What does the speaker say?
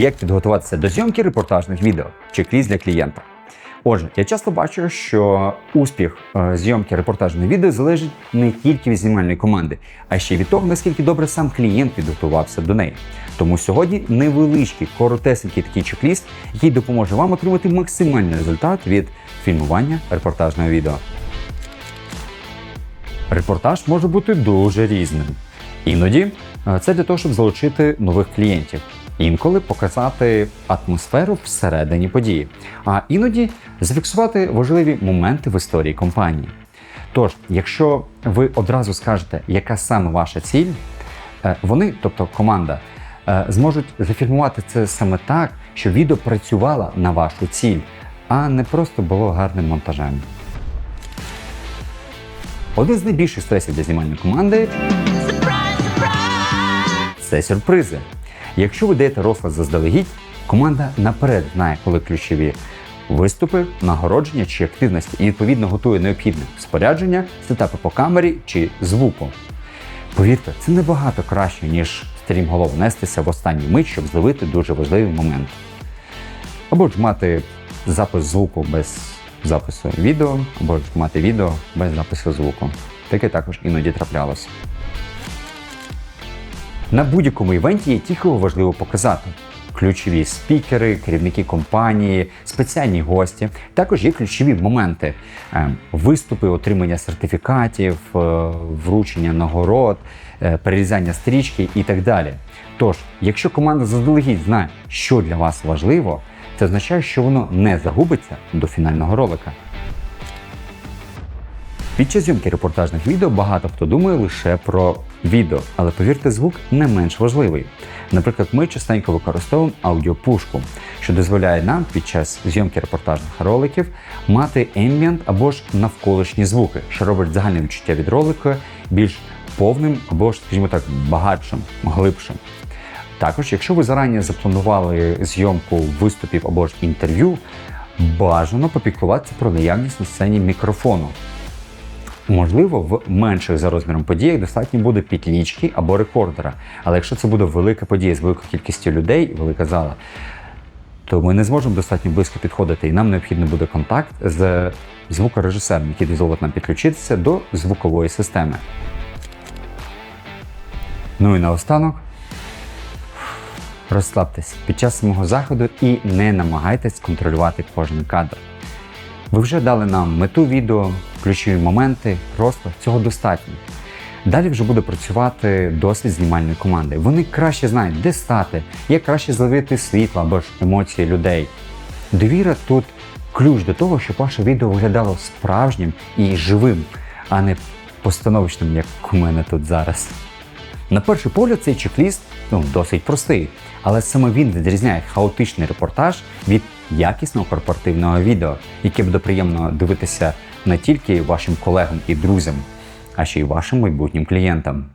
як підготуватися до зйомки репортажних відео чек-ліст для клієнта. Отже, я часто бачу, що успіх е, зйомки репортажного відео залежить не тільки від знімальної команди, а ще від того, наскільки добре сам клієнт підготувався до неї. Тому сьогодні невеличкий, коротесенький такий чек-ліст, який допоможе вам отримати максимальний результат від фільмування репортажного відео. Репортаж може бути дуже різним. Іноді е, це для того, щоб залучити нових клієнтів. Інколи показати атмосферу всередині події, а іноді зафіксувати важливі моменти в історії компанії. Тож, якщо ви одразу скажете, яка саме ваша ціль, е, вони, тобто команда, е, зможуть зафільмувати це саме так, щоб відео працювало на вашу ціль, а не просто було гарним монтажем. Один з найбільших стресів для знімальної команди це сюрпризи. Якщо ви даєте розклад заздалегідь, команда наперед знає, коли ключові виступи, нагородження чи активності, і відповідно готує необхідне спорядження, сетапи по камері чи звуку. Повірте, це набагато краще, ніж стрімголов нестися в останню мить, щоб зловити дуже важливий момент. Або ж мати запис звуку без запису відео, або ж мати відео без запису звуку. Таке також іноді траплялося. На будь-якому івенті є ті, кого важливо показати. Ключові спікери, керівники компанії, спеціальні гості. Також є ключові моменти: Е, виступи, отримання сертифікатів, е, вручення нагород, е, перерізання стрічки і так далі. Тож, якщо команда заздалегідь знає, що для вас важливо, це означає, що воно не загубиться до фінального ролика. Під час зйомки репортажних відео багато хто думає лише про відео, але повірте, звук не менш важливий. Наприклад, ми частенько використовуємо аудіопушку, що дозволяє нам під час зйомки репортажних роликів мати ембієнт або ж навколишні звуки, що робить загальне відчуття від ролика більш повним або ж, скажімо так, багатшим, глибшим. Також, якщо ви зарані запланували зйомку виступів або ж інтерв'ю, бажано попіклуватися про наявність на сцені мікрофону. Можливо, в менших за розміром подіях достатньо буде петлічки або рекордера. Але якщо це буде велика подія з великою кількістю людей, велика зала, то ми не зможемо достатньо близько підходити, і нам необхідно буде контакт з звукорежисером, який дозволить нам підключитися до звукової системи. Ну і наостанок. Розслабтесь під час самого заходу і не намагайтесь контролювати кожен кадр. Ви вже дали нам мету відео, ключові моменти, розклад, цього достатньо. Далі вже буде працювати досвід знімальної команди. Вони краще знають, де стати, як краще зловити світло або ж емоції людей. Довіра тут ключ до того, щоб ваше відео виглядало справжнім і живим, а не постановочним, як у мене тут зараз. На перший погляд цей чек-ліст ну, досить простий, але саме він відрізняє хаотичний репортаж від якісного корпоративного відео, яке буде приємно дивитися не тільки вашим колегам і друзям, а ще й вашим майбутнім клієнтам.